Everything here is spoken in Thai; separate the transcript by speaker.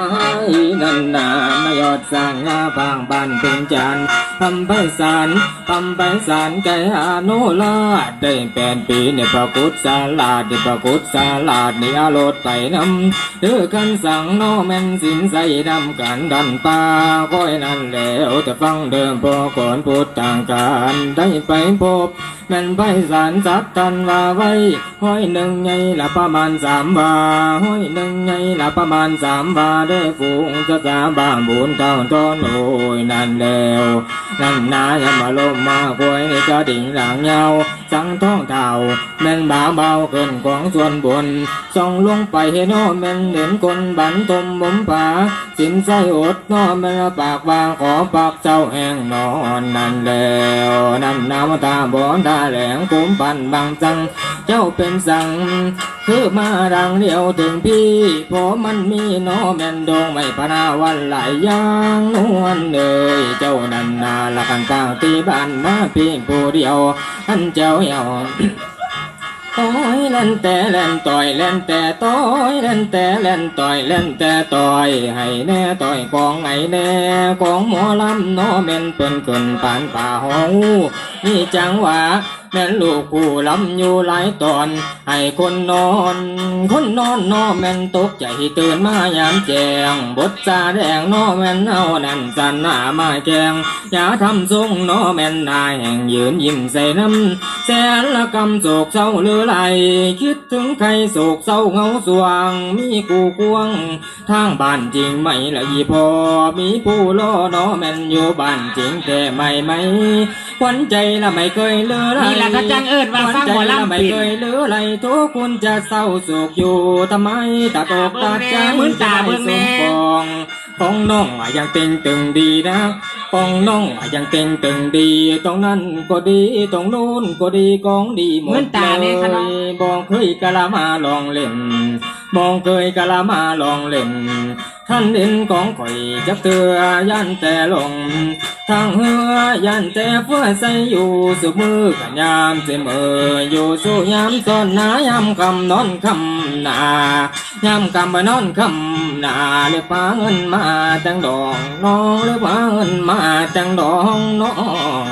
Speaker 1: Uh-huh. นันนามายอดสร้างงาบางบ้านเป็นจานทำไปสารทำไปสารไก่อาโนลาได้แปดปีในประกุศสาลาดในประกุศสาลาดในอาโลดไปน้ำเดือกันสั่งโนแม่นสินใส่ดำกันดันป่าก้อยนั่นแล้วแต่ฟังเดิมพอก่อนพูดต่างกันได้ไปพบแม่นไปสารสัตตันว่าไว้ห้อยหนึ่งไงละประมาณสามวาห้อยหนึ่งไงละประมาณสามวาได้ฝูงจะสาบางบุญเท่าต้นโอ้ยนั่นแล้วนั่นนายมาลมมาควยกระดิ่งหลังเงาสังท้องเท่าแม่นบาเบาเกินของส่วนบนส่องลงไปเห็นโนแม่นเห็นคนบันทมบ่มผาสินใส่อดนอแม่นปากวางขอปากเจ้าแห้งนอนนั่นแล้วนั่นน้ำตาบอนตาแหลงกุมปันบางจังเจ้าเป็นสัง คือมาดังเดียวถึงพี่เพราะมันมีหนอแม่นดงไม่พนาวันหลายอย่างนวลเอ่ยเจ้านันนาละกันปางตีบ้านมาเพียงผู้เดียวท่านเจ้าเยาต้อยเล่นแต่เล่นต่อยเล่นแต่ต้อยเล่นแต่เล่นต่อยเล่นแต่ต่อยให้แน่ต่อยกองไงแน่กองหมอลำน้อแม่นเปิ้นขึ้นปานป่าหองนี่จังหวะแม่นลูกผู้ลำอยู่หลายตอน ให้คนนอน คนนอนนอแม่นตกใจตื่นมายามแจงบทจาแดงนอแม่นเอานั่นสันหน้ามาแกงอย่าทำทรงนอแม่นนายแห่งยืนยิ้มใส่น้ำแสนละกำโศกเศร้าหรือไรคิดถึงใครโศกเศร้าเงาสว่างมีกูกวง ทางบ้านจริงไหมละอีพอมีผู้ล่อนอแม่นอยู่บ้านจริงแต่ไม่ไหมขวัญใจละไม่เคยเลือไร
Speaker 2: นี่แหละเขาจังเอิ้นว่าฟังหมอลำ
Speaker 1: ไม่
Speaker 2: ปิด
Speaker 1: เคยเหลืออะไรทุกคนจะเศร้าโศกอยู่ทำไมตาตกตาใจ
Speaker 2: มึงตาเบิ่ง
Speaker 1: ส
Speaker 2: แน่
Speaker 1: มปองปองน้องอะยังเต็งตึงดีนะปองน้องอะยังเต็งตึงดี ตรงนั้นก็ดีตรงนู้นก็ดีกองดีหม
Speaker 2: มึ
Speaker 1: ด
Speaker 2: งตา
Speaker 1: เล
Speaker 2: เนี่ยขนม
Speaker 1: ยบอกเคยกะละมาลองเล่นมองเคยกะละมาลองเล่นท่านเด่นของข่อยจักเตือยันแต่ลงทางเฮือยันแต่เพื่อใส่อยู่สุมือกันยามเสมออยู่สู้ยามตอนหนายามคำนอนคำหนายามคำไปนอนคำหนาเรียกฟ้าเงินมาจังดองน้องเรียกฟ้าเงินมาจังดองน้อง